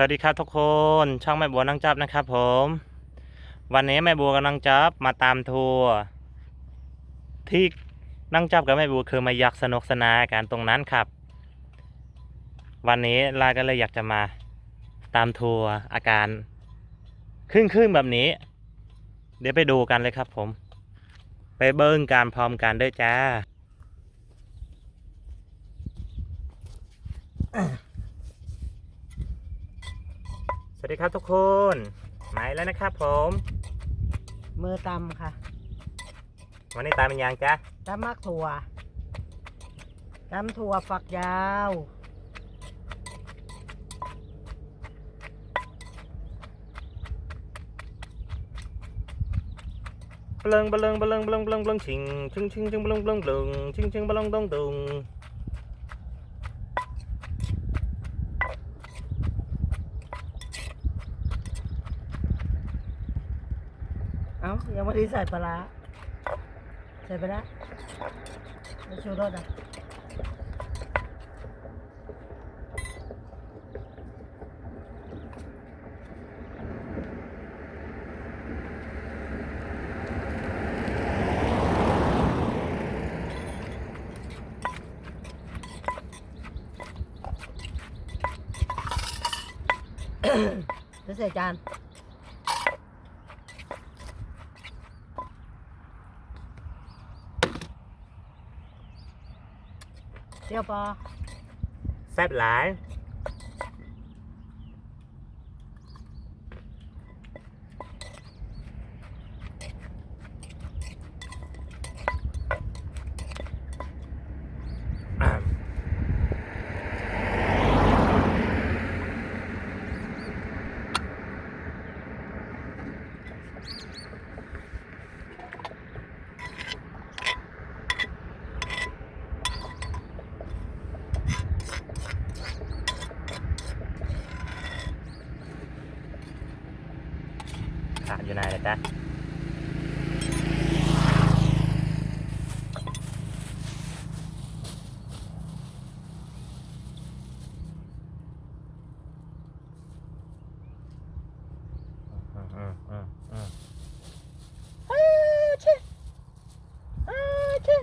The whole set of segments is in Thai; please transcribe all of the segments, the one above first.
สวัสดีครับทุกคนช่องแม่บัวนังจับนะครับผม วันนี้แม่บัวกับนังจับมาตามทัวร์ที่นั่งจับกับแม่บัวคือมาอยากสนุกสนานกันตรงนั้นครับ วันนี้ลาก็เลยอยากจะมาตามทัวร์อาการครึ่งครึ่งๆแบบนี้ เดี๋ยวไปดูกันเลยครับผม ไปเบิ้งการพร้อมกันด้วยจ้า ส วัสดีครับทุกคนมาแล้วนะครับผม มือตำค่ะวันนี้ตามเป็นยังจ้าตำมักถั่วตำถั่วฝักยาวบลงบลงบลงบลงบลงบลงชิงชิงชิงชิงบลงบลงบลงชิงชิงบลงดงดง เอ้ายังไม่ได้ใส่ปลาใส่ไปแล้วชูรสอะจะใส่จาน เจียวปอแซ่บหลายขาดอยู่ไหนเลยจ้าอืมอืมอืมอืม อ้าวเช่อ้าวเช่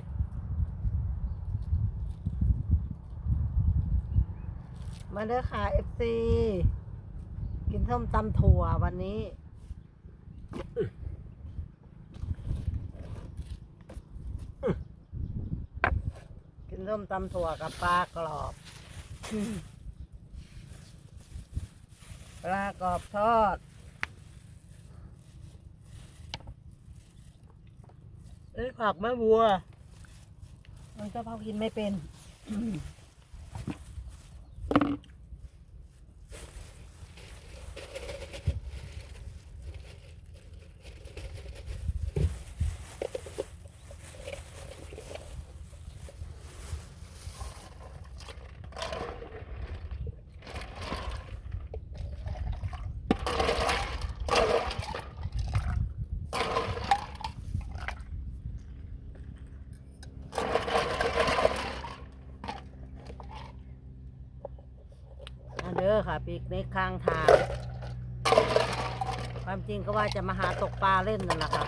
มาเด้อค่ะเอฟซีกินส้มตำถั่ววันนี้ กินส้มตำถั่วกับปลากรอบ ปลากรอบทอด เอ้ยผักแม่บัว มันก็พากินไม่เป็น อค่ะปีกในข้างทาง ความจริงก็ว่าจะมาหาตกปลาเล่นนั่นแหละค่ะ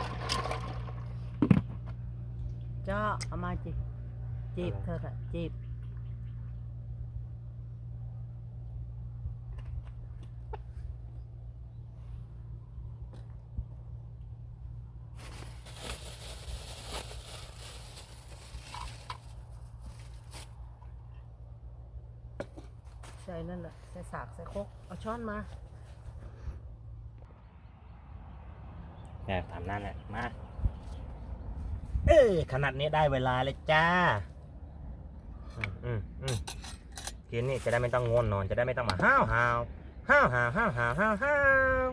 เจ้าเอามาจีจีบเธอค่ะจีบ ใส่นั่นแหละใส่สากใส่ครกเอาช้อนมาเนี่ยทำนั่นแหละมาเออขนาดนี้ได้เวลาเลยจ้าอืมอืมอืมกินนี่จะได้ไม่ต้องง่วงนอนจะได้ไม่ต้องมาห้าวหาวห้าวหาวห้าวหาวห้าว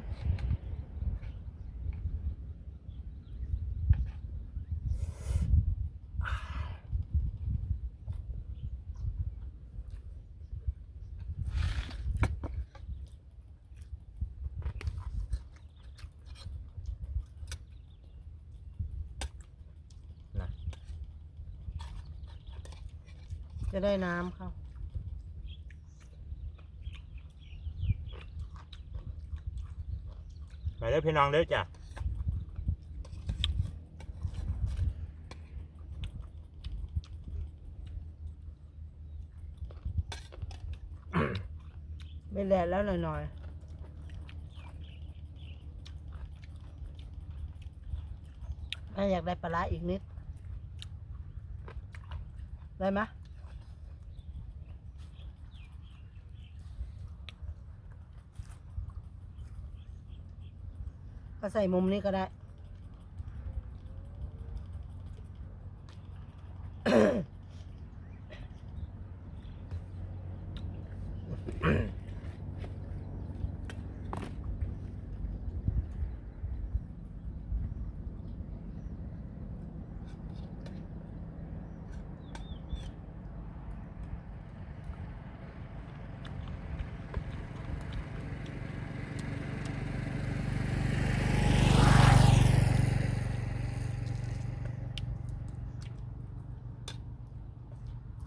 จะได้น้ำเขามาเด้อพี่น้องเด้อจ้ะไม่แลดแล้วหน่อยๆถ้าอยากได้ปลาร้าอีกนิด ได้ไหม ก็ใส่มุมนี้ก็ได้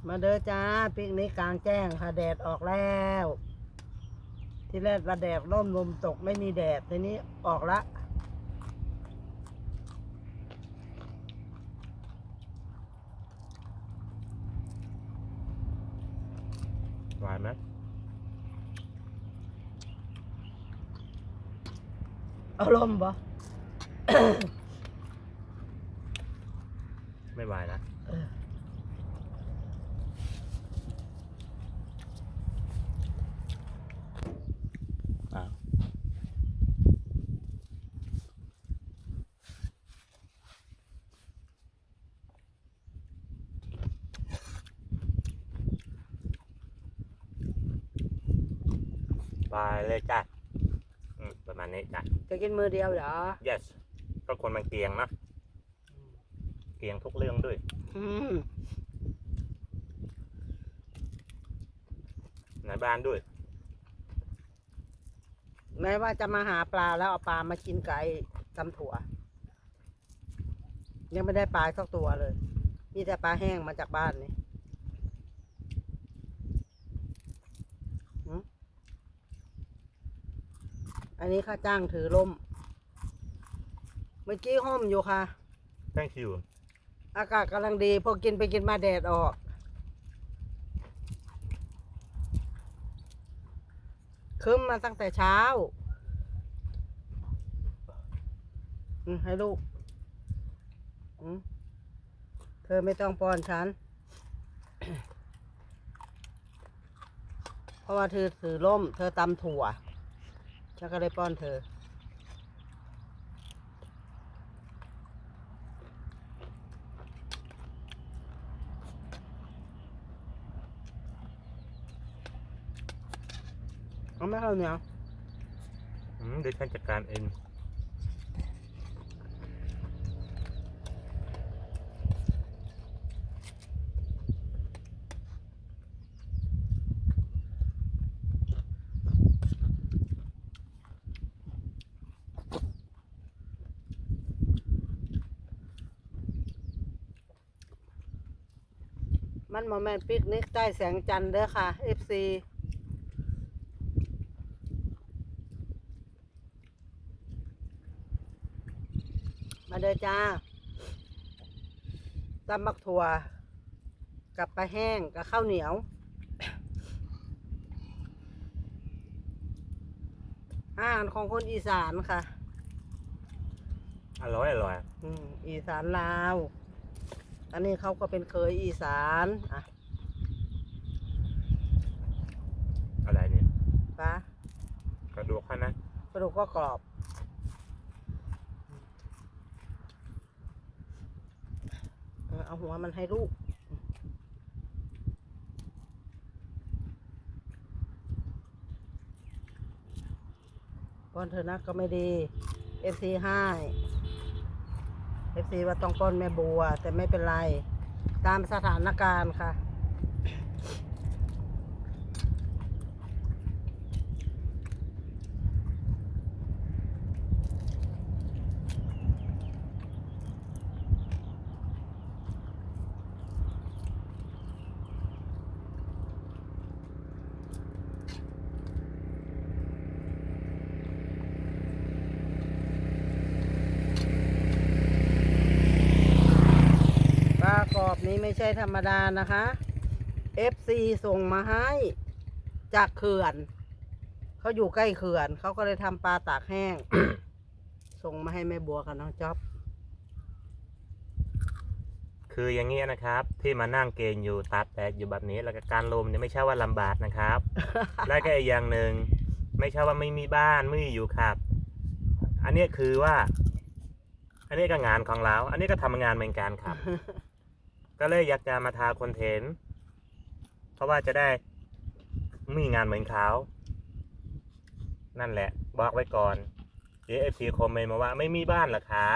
มาเด้อจ้าปิกนิกกลางแจ้งค่ะแดดออกแล้ว ที่แรกว่าแดดร่มลมตกไม่มีแดดทีนี้ออกละหวานไหมเอาลมบ่ไม่หวานนะ เออ อ้าว ไปเลยจ้ะอืมประมาณนี้จ้ะ จะกินมือเดียวเหรอ yes ก็คนมันเกรียงนะเกรียงทุกเรื่องด้วย อืมในบ้านด้วย แม้ว่าจะมาหาปลาแล้วเอาปลามากินไก่ตำถั่ว ยังไม่ได้ปลาสักตัวเลย มีแต่ปลาแห้งมาจากบ้านนี่หืม อันนี้ค่าจ้างถือล่ม เมื่อกี้ห่มอยู่ค่ะ thank you อากาศกำลังดีพอกินไปกินมาแดดออกคืมมาตั้งแต่เช้าอืมให้ลูกอืมเธอไม่ต้องป้อนฉัน เพราะว่าเธอถือร่ม เธอตำถั่ว ฉันก็เลยป้อนเธอ เอาไหม่เอาเนี่ยอืมเดี๋ยวฉันจัดการเอง โมแมนปิกนิกใต้แสงจันทร์เด้อค่ะ FC มาเด้อจ้าตำบักถั่ว กับปลาแห้ง กับข้าวเหนียว อาหารของคนอีสานค่ะ อร่อยอร่อย อืมอีสานลาว อันนี้เขาก็เป็นเคยอีสานอะอะไรเนี่ยปลากระดูกค่ะนะกระดูกก็กรอบเออเอาหัวมันให้ลูกป้อนเธอนะก็ไม่ดีเอฟซีให้ เอฟซีว่าต้องป้อนแม่บัว แต่ไม่เป็นไร ตามสถานการณ์ค่ะ ใช่ธรรมดานะคะ FC ส่งมาให้จากเขื่อน เขาอยู่ใกล้เขื่อน เขาก็เลยทำปลาตากแห้ง ส่งมาให้แม่บัวกับน้องจ๊อบ คืออย่างนี้นะครับ ที่มานั่งเกณฑ์อยู่ตากแดดอยู่แบบนี้แล้วก็การลมเนี่ยไม่ใช่ว่าลำบากนะครับ และก็อีกอย่างหนึ่งไม่ใช่ว่าไม่มีบ้านไม่มีอยู่ครับ อันนี้คือว่า อันนี้ก็งานของเรา อันนี้ก็ทำงานเหมือนกันครับ ก็เลยอยากจะมาทาคอนเทนต์เพราะว่าจะได้มีงานเหมือนเขานั่นแหละบอกไว้ก่อนเดี๋ยวเอฟซีคอมเมนต์มาว่าไม่มีบ้านเหรอคะ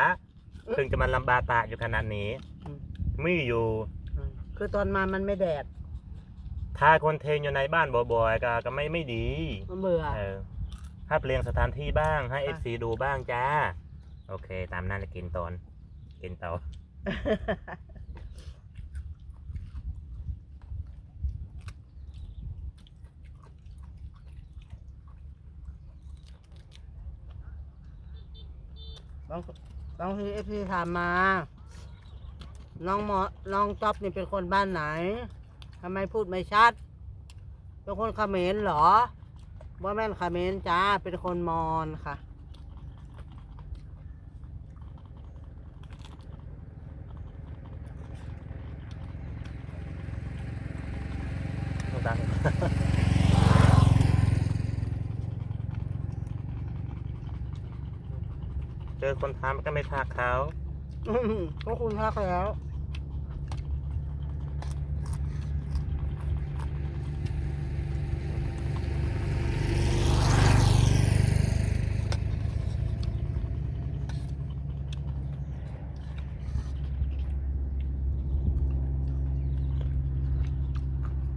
ถึงจะมันลำบากตากอยู่ขนาดนี้อืมมีอยู่ คือตอนมามันไม่แดดทาคอนเทนต์อยู่ในบ้านบ่อยๆก็ก็ไม่ไม่ดีมันเบื่อเออถ้าเปลี่ยนสถานที่บ้างให้เอค่ะฟซีดูบ้างจ้า โอเค ตามนั้นเลยกินตอน กินต่อ บางบางทีเอฟซีถามมา น้องหมอ น้องจ๊อบนี่เป็นคนบ้านไหน ทำไมพูดไม่ชัด เป็นคนเขมรเหรอว่าแม่นเขมรจ้า เป็นคนมอญค่ะดัง เจอคนทำก็ไม่ทักเขาอืมก็คุณทักแล้ว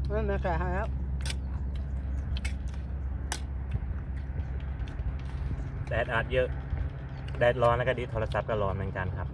ไม่แม่แก่ให้แล้วแดดอาจเยอะ แดดร้อนแล้วก็ดีโทรศัพท์ก็ร้อนเหมือนกันครับ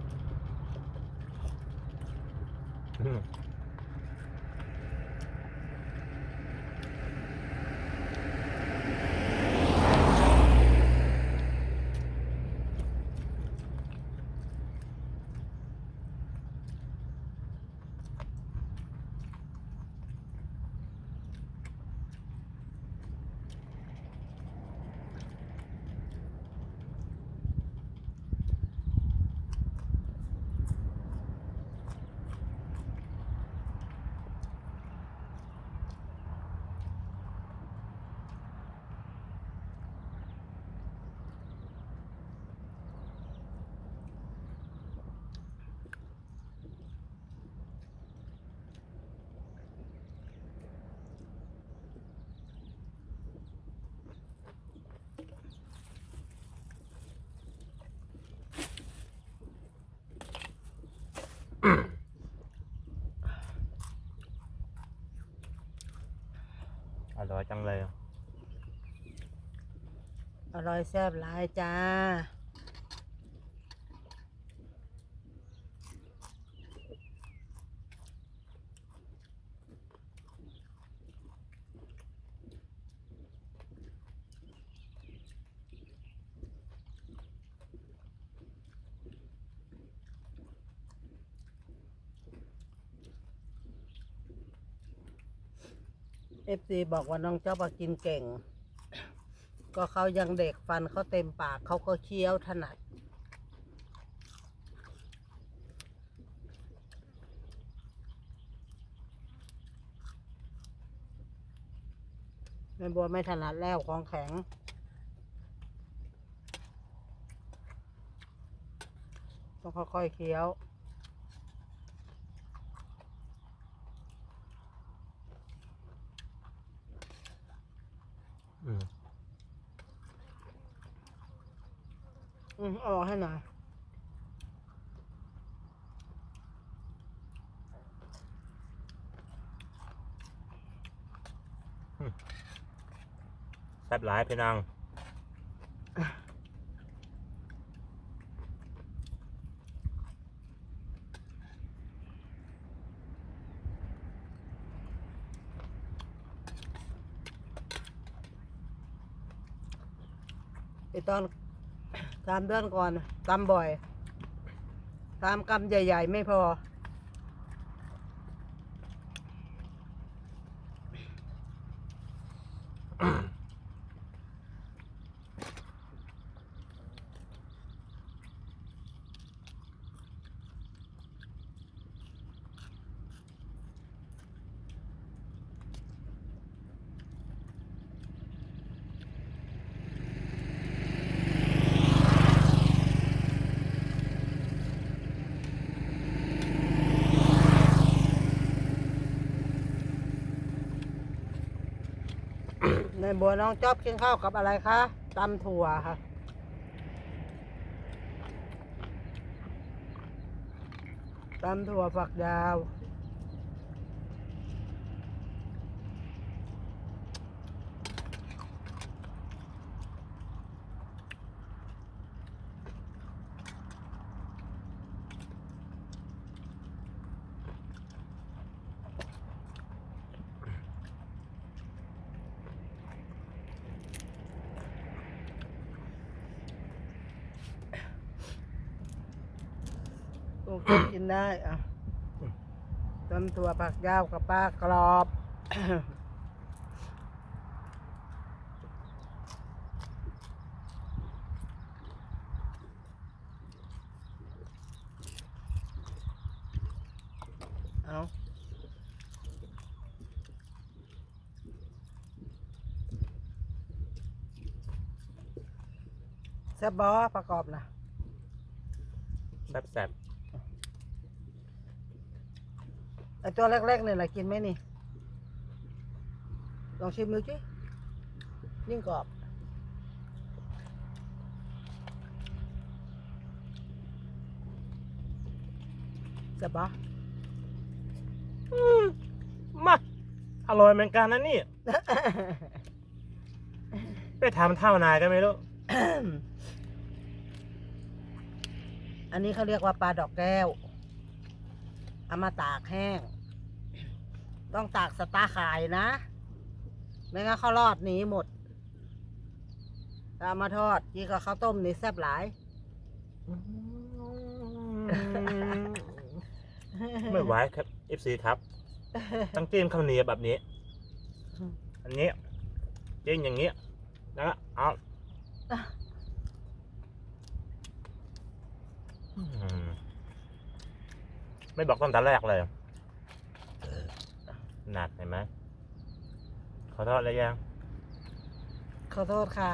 ร่อยจังเลย อร่อยแซ่บหลายจ้า ฟซีบอกว่าน้องเจ้าปากินเก่ง ก็เขายังเด็กฟันเขาเต็มปากเขาก็เคี้ยวถนัดแม่บัวไม่ถนัดแล้วของแข็ง ต้องค่อยๆเคี้ยว อืมเอาออกให้หน่อยแซ่บหลายพี่น้องไอตอน สามเดือนก่อนตำบ่อยตามกำใหญ่ ๆ ไม่พอ ม่บัวน้องจ๊อบกินข้าวกับอะไรคะตำถั่วค่ะ ตำถั่วฝักยาว ได้อะตำถั่วผักยาวกับปลากรอบ เอาแซ่บบอประกอบนะ แซ่บแซ่บ ไอ ตัวแรกๆเนี่ยแหละกินไหมนี่ ลองชิมดูสิยิ่งกรอบจะบะอืมมา อร่อยเหมือนกันนะนี่ ไปทำเท่านายก็ไม่รู้อันนี้เขาเรียกว่าปลาดอกแก้ว เอามาตากแห้ง ต้องตากสตาขายนะ ไม่งั้นเขารอดหนีหมดแต่เอามาทอดยี่กับข้าวต้มนี่แซ่บหลาย ไม่ไหวครับ FC ครับ ต้องจิ้มข้าวเหนียวแบบนี้ อันนี้จิ้มอย่างนี้แล้วก็เอาไม่บอกตั้งแต่แรกเลย หนักเห็นไหมขอโทษเลยยัง ขอโทษค่ะ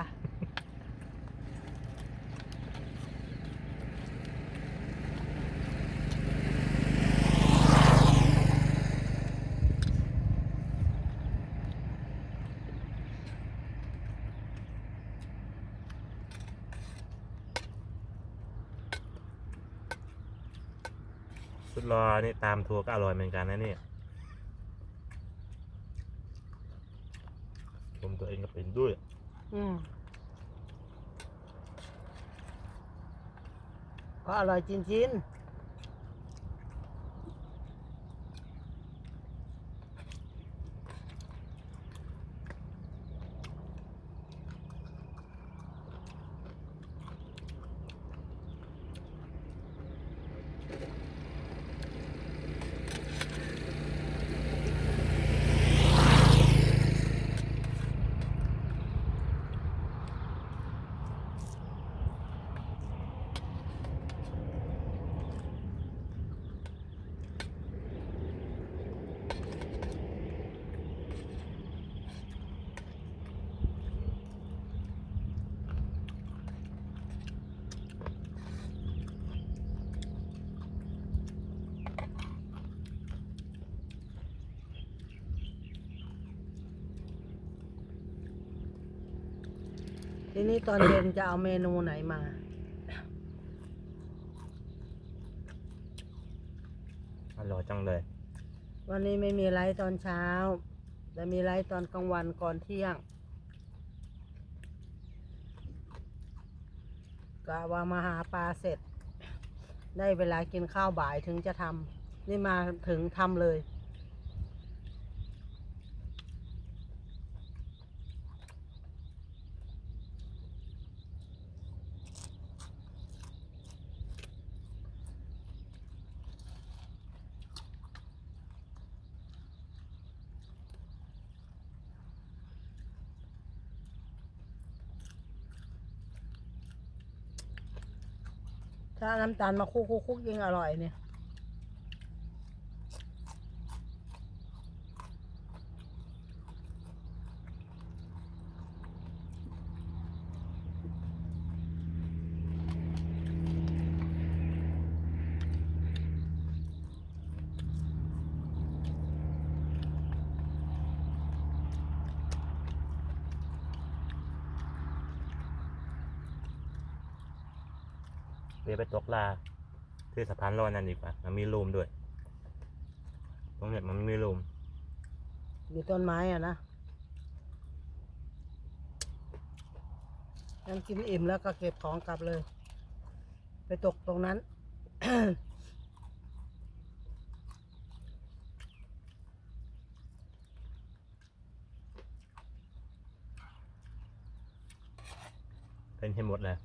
สุดรอนี่ตามทัวร์ก็อร่อยเหมือนกันนะเนี่ยชมตัวเองก็เป็ นด้วย อืมก็อร่อยจริง ทีนี้ตอนเย็นจะเอาเมนูไหนมา อร่อยจังเลย วันนี้ไม่มีไลฟ์ตอนเช้า แต่มีไลฟ์ตอนกลางวันก่อนเที่ยงกะว่ามาหาปลาเสร็จ ได้เวลากินข้าวบ่ายถึงจะทำนี่มาถึงทำเลย ถ้าน้ำตาลมาคุกคุกคุกยิ่งอร่อยเนี่ย เดี๋ยวไปตกลาที่สะพานลอยนั่นดีกว่า มันมีรูมด้วย ตรงเนี้ยมันไม่มีรูมมีต้นไม้อะนะงั้นกินอิ่มแล้วก็เก็บของกลับเลย ไปตกตรงนั้น เป็นให้หมดเลย